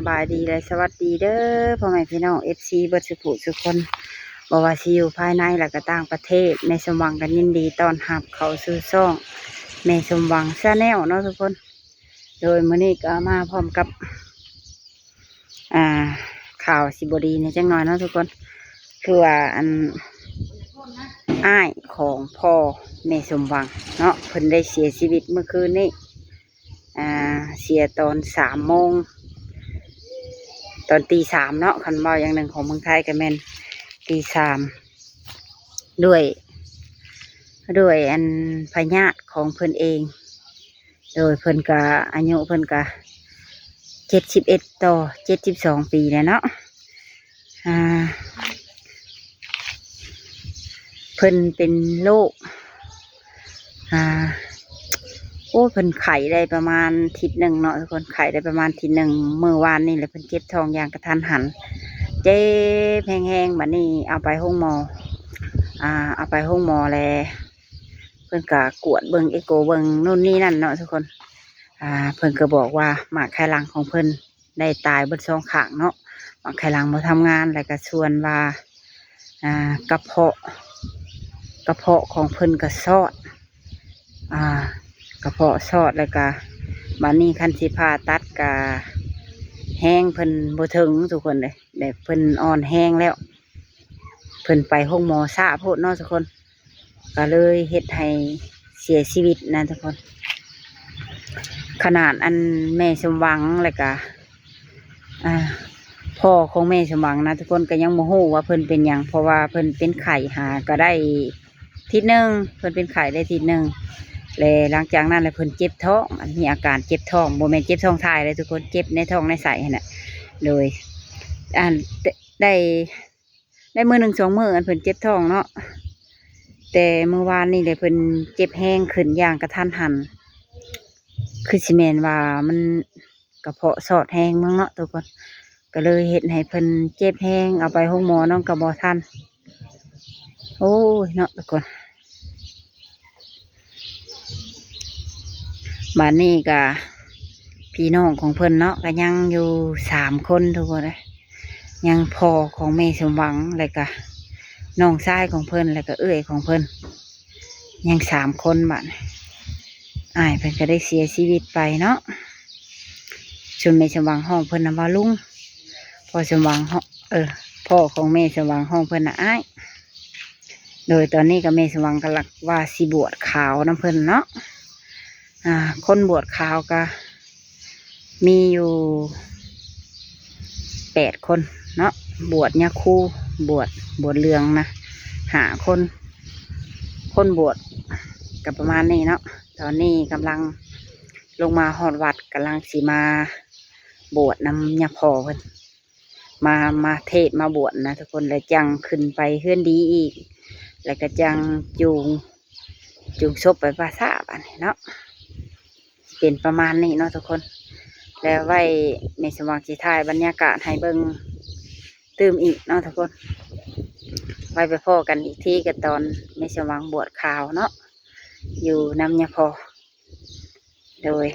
บสบายดีเลยสวัสดีเด้อพ่อแม่พี่น้องเอฟซีเบิร์ดสุขุสุกคนบอกว่าซีอยู่ภายในและก็ต่างประเทศในสมหวังกันยินดีตอนรับเขาสู่ซ่องในสมหวังซาแนลเนาะทุกคน โดยมื้อนี้ก็มาพร้อมกับ อ่า ข่าวสิบดีในจังหน่อยเนาะทุกคนคือว่าอันอ้ายของพ่อแม่สมหวัง เนาะเพิ่นได้เสียชีวิตเมื่อคืนนี้อ่าเสียตอนสามโมง ตอนตีสามเนาะคันบออย่างหนึ่งของเมืองไทยก็แม่นตีสามด้วย ด้วยอันพญาติของเพิ่นเอง โดยเพิ่นกะอายุเพิ่นกะเจ็ดสิบเอ็ดต่อเจ็ดสิบสองปีแล้วเนาะอ่าเพิ่นเป็นโรคอ่า โอ้เพิ่นไข่ได้ประมาณทิศหนึ่งเนาะทุกคนไข่ได้ประมาณทิศหนึ่งเมื่อวานนี่แหละเพิ่นเจ็บทองอย่างกระทันหัน เจ็บแห้งๆบัดนี้เอาไปห้องหมอ อ่า เอาไปห้องหมอแลเพิ่นก็กวดเบิ่งเอโกเบิ่งนู่นนี่นั่นเนาะทุกคน อ่า เพิ่นก็บอกว่าหมากไข่ลังของเพิ่นได้ตายบิดสองขางเนาะหมากไข่ลังมาทำงานแล้วก็ชวนว่า อ่ากระเพาะ กระเพาะของเพิ่นก็ซอดอ่า กระเพาะซอดแล้วก็บัดนี้คันสิผ่าตัดกะแห้งเพิ่นบ่ถึงทุกคนเลยแต่เพิ่นอ่อนแห้งแล้ว เพิ่นไปห้องหมอซาโพดเนาะทุกคน ก็เลยเฮ็ดให้เสียชีวิตนะทุกคน ขนาดอันแม่สมหวังแล้วก็อ่าพ่อของแม่สมหวังนะทุกคนก็ยังโมโหว่าเพิ่นเป็นหยังเพราะว่าเพิ่นเป็นไข่หาก็ได้ทิศหนึ่งเพิ่นเป็นไข่ได้ทิศหนึ่ง เลยหลังจากนั้นเลยเพิ่นเจ็บท้องอันมีอาการเจ็บท้องโมเมนเจ็บท้องทายเลยทุกคนเจ็บในท้องในไส้นั่นแหละโดยอันได้ได้มือหนึ่งสองมืออันเพิ่นเจ็บท้องเนาะแต่เมื่อวานนี่เลยเพิ่นเจ็บแห้งขึ้นอย่างกระทันหัน คือสิเมนว่ามันกระเพาะสอดแห้งมั้งเนาะทุกคนก็เลยเห็นให้เพิ่นเจ็บแห้งเอาไปห้องหมอน้องกระบอทันโอ้ยเนาะทุกคน บ้านนี้ก็พี่น้องของเพิ่นเนาะก็ยังอยู่สามคนทุกคนเลยยังพ่อของแม่สมหวังแล้วก็น้องชายของเพิ่นแล้วก็เอื้อยของเพิ่นยังสามคนบ้านอ้ายเพิ่นก็ได้เสียชีวิตไปเนาะส่วนแม่สมหวังห้องเพิ่นน่ะว่าลุงพ่อสมหวังห้องเออพ่อของแม่สมหวังห้องเพิ่นนะอ้ายโดยตอนนี้ก็แม่สมหวังกำลังว่าสิบวชขาวน้ำเพิ่นเนาะ อ่า คนบวชขาวก็มีอยู่แปดคน เนาะบวชเนี่ยคู่บวชบวชเรืองนะหาคน คนบวชกับประมาณนี้เนาะตอนนี้กำลังลงมาหอดวัดกำลังสีมาบวชนำยาพอเพิ่นมามาเทศมาบวชนะทุกคนแล้วจังขึ้นไปเฮือนดีอีก แล้วก็จังจูงจูงศพไปภาษาบ้านเนาะ เป็นประมาณนี้เนาะทุกคน แล้วไว้ในสว่างสีทายบรรยากาศให้เบิงตื่มอีกเนาะทุกคน ไว้ไปพ่อกันอีกที่กันตอนในสว่างบวชข่าวเนาะอยู่น้ำยาพอ โดย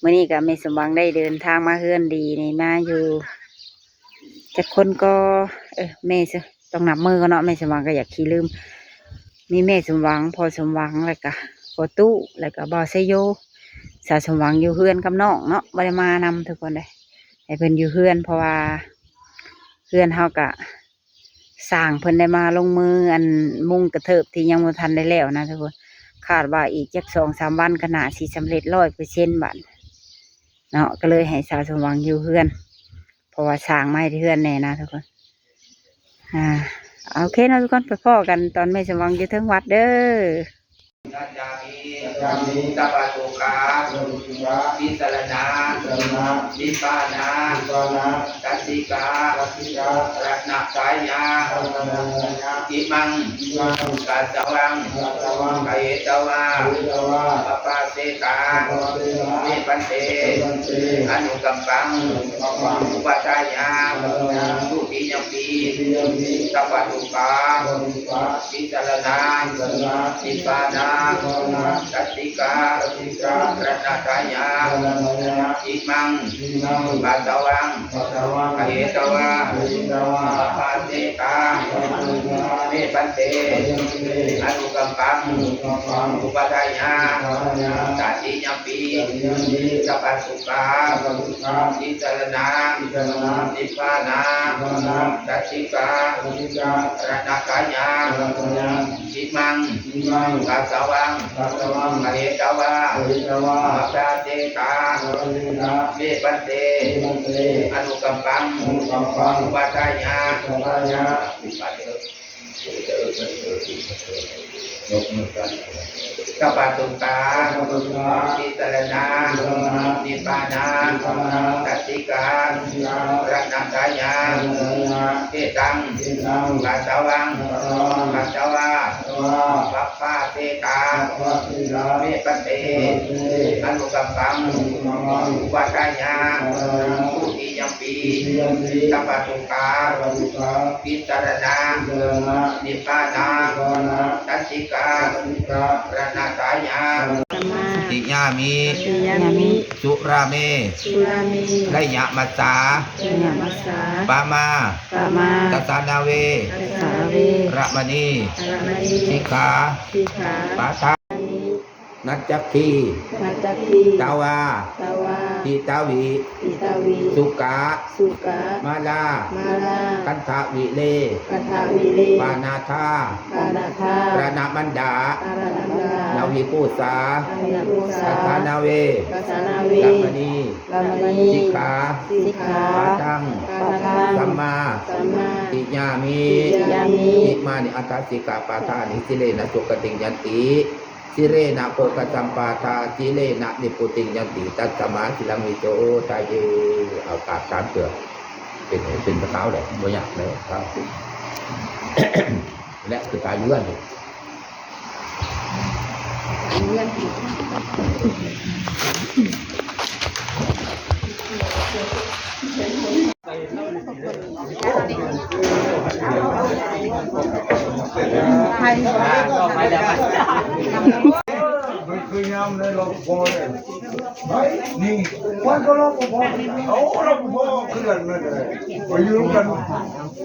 เมื่อนี้ก็ไม่สมหวังได้เดินทางมาเฮือนดีนี่มาอยู่จะคนก็ เออแม่ซะต้องนับมือกันเนาะแม่สมหวังก็อยากขี้ลืม มีแม่สมหวังพอสมหวังแล้วก็พอตู้แล้วก็บอไซโย สาวสมหวังอยู่เฮือนกับน้องเนาะบริมานำทุกคนเลยให้เพิ่นอยู่เฮือนเพราะว่าเฮือนเฮากะสร้างเพิ่นได้มาลงมืออันมุ่งกระเทิบที่ยังบ่ทันได้แล้วนะทุกคนคาดว่าอีกจักสองสามวันขนาดสิสำเร็จร้อยเปอร์เซ็นต์บัดเนาะก็เลยให้สาวสมหวังอยู่เฮือน เพราะว่าสร้างไม่เฮือนแน่นะทุกคนอ่าโอเคนะทุกคนไปพ่อกันตอนแม่สมหวังอยู่เทิงวัดเด้อ ยัจจามิสัพพะโสกาวิสรณาวิปานาตัสสิการัตนาสายาอิมังกัสสวังไกเตวาปปาเสกาเมปันเตอนุกัมปังอุปทายาทุติยมปีสัพพะโสกาวิสรณาวิปานาตัสสิการัตนตายาอิอิมังอิมังปัสสวังปัสสาวะอเหตวะเอตวะปาเสกาปัสสาวะเมปันเตยังเตอนุกัมปังตัมปังอุปทายาปีญปีสัพพสุขาปัสสาอิสรณาอิจนานิพพานาปานาสัจจิกาปัสสิการณกายาปัญญาอิมังอิมังปัสสวังปัสสาวะอเหตวะเอตวะปาเตกา ปัสสิกาเมปันเตยังเตอนุกัมปังมุตัมปังอุปทา ยาปัญญายกมือกันสัพพสุตาปัสสาอิสรณานิพพานาปานาสัจจิกาปัญญารัตนกายาปัญญาเทตังอินังปัสสวังปัสสาวะ ปัสสวะวะปัปปาเทกาปัสสิกาเมปเตอนุกัมปังมังมังอุปทายาปัญญาทุติยัมปียังดีสัพพสุกาปัสสิกาพิจารณานิพพานาปานาสัจจิกาปัสสิการัตนายาสัมมาติยามิสุราเมรามิไลยะมัสสาเมัสสาปามาตัสานาเวตัสสาเว ระมณีอารมณีสิกขาสีขาปาทาอามิ นัจจักขีนัจจคีตาวาตาวาทิตาวิปิตาวี สุกาสุกามาลามาลาคันธาวิเลกัทาวิเลปานาธาปานาธาปรานามันดาอารานันดานาวิปูสาอามินาภูสาสัทธานาเวกัสานาวีรัมณีรามณีสิกขาสิกขาปาทังปาทังสัมมาสัมมาติยามิติยามิอิมานิอัตถสิกาปาทานิสิเลนะสุกติงยันติ สิเรนะโภกสัมปาทาสิเลนะนิพุติงยันติตัสมาสิลังวิโจตายเยเอากาบสามเถื่อเป็นเป็นพระเท้าเลยบ่อยากเลยครับและคือตายเยื่อนเลื่อนไป ไมันคือยามในรปภเลยนี่วันก็รปภเอารปภคือกันนั่นเลยไปยืมกัน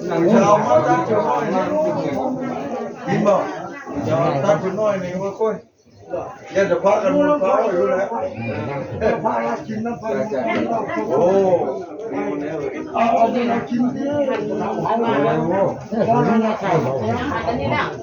หนังชาวมาตั้งชามากินบ่ชาวตั้งชน้อยนี่ว่าค่อยอย่าจะพากันมันเฝ้าอยู่แล้วพาเรากินน้ำพาโอ้เอาเอาไปกินดิเอามาแล้วต้องมึงต้องมึง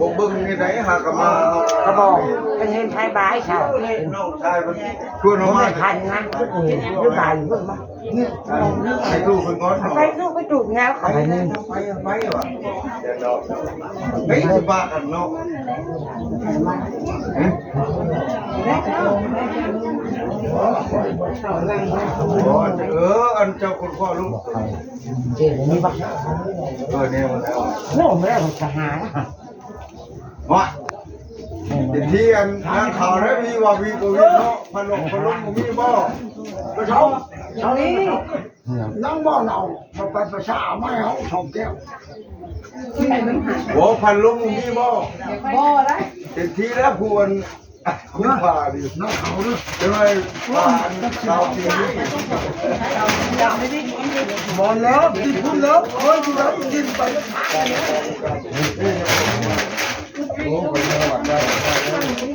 บอกเป็นเงินใช้บายใช่น้องชายมันชวนออกไม่มาทันนะเออหรือบ่ายเพิ่งมาให้ลูกเพิ่นก่อนไปลูกไปจูบแนวเขาไปไปนี่นี่ไปไปว่ะเดี๋ยวดอกเฮ้ยสิบ้ากันเอออันเจ้าคุณพ่อลูกเจ๋งนี่ปะเออเนี่ยมันแล้วโน่ไม่ได้ผมจะหานะว่าเดี๋ยวที่อันงานข่าวได้มีว่าวีก็วีเนาะพันลงพันลงมีบ่ไปเช้าเช้านี้นั่งบ่เรามาไปประชาไม่เอาสองแก้วโอ้พันลงมีบ่บ่ได้เต็มที่แล้วพวน คุณผ่าดิน้องเขาเนาะจะไปผ่านข่าวทีนี้หมดแล้วกินพุ่นแล้วเฮ้ยเรากินไปโอ้ไปจังหวัดได้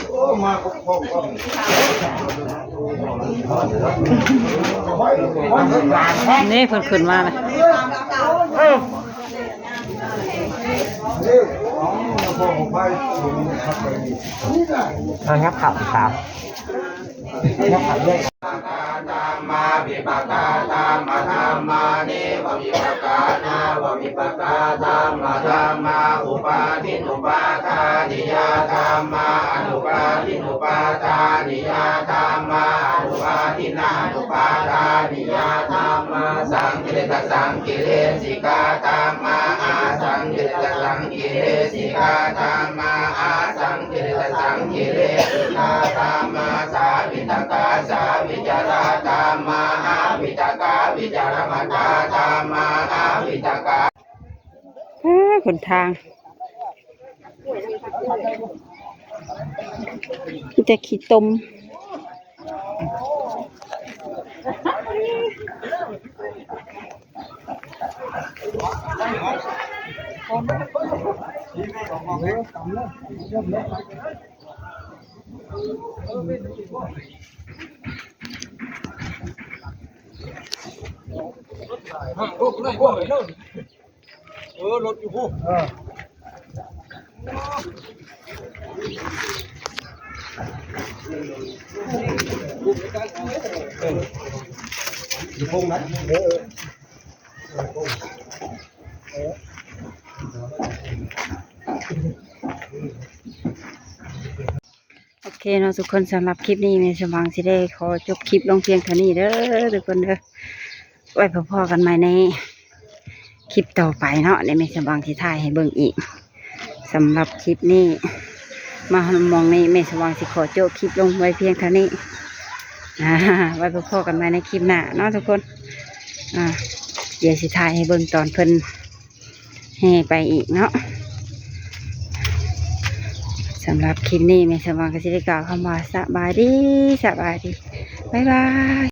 โอ้มาก็พร้อมกันวันนี้หลานแท้นี่เพิ่นขึ้นมาเลย เออนี่อ๋อพ่อของไปผมขับไปนี่เอางับขับสามงับขับด้วยตามมาวิปากาตามมาธรรมาเนววิปากาตาววิปากาตามมาธรรมาอุปาทินุปาทานิยาธรรมาอนุปาทินุปาทานิยาธรรมาอนุปาทินานุปาทานิยาธ สังกิเลสิกามาสาวิตกาสาวิจาราธรรมาตามาอาวิตกาอ้าคนทางมีแต่ขี้ตมเออรถอยู่พูอยู่พงนะเออโอ เคเนาะทุกคนสำหรับคลิปนี้แม่สมหวังสิได้ขอจบคลิปลงเพียงเท่านี้เด้อทุกคนเด้อไว้พ่อๆกันใหม่ในคลิปต่อไปเนาะในแม่สมหวังที่ถ่ายให้เบิ่งอีกสำหรับคลิปนี้ มาหมองในี้แม่สมหวังสิขอจบคลิปลงไว้เพียงเท่านี้อ่าไว้พ่อๆกันใหม่ในคลิปหน้าเนาะทุกคนอ่าเดี๋ยวสิถ่ายให้เบิ่งตอนเพิ่นแห่ไปอีกเนาะ สำหรับคลิปนี้แม่สมหวังก็สิได้กล่าวคำว่าสบายดีสบายดี บ๊ายบาย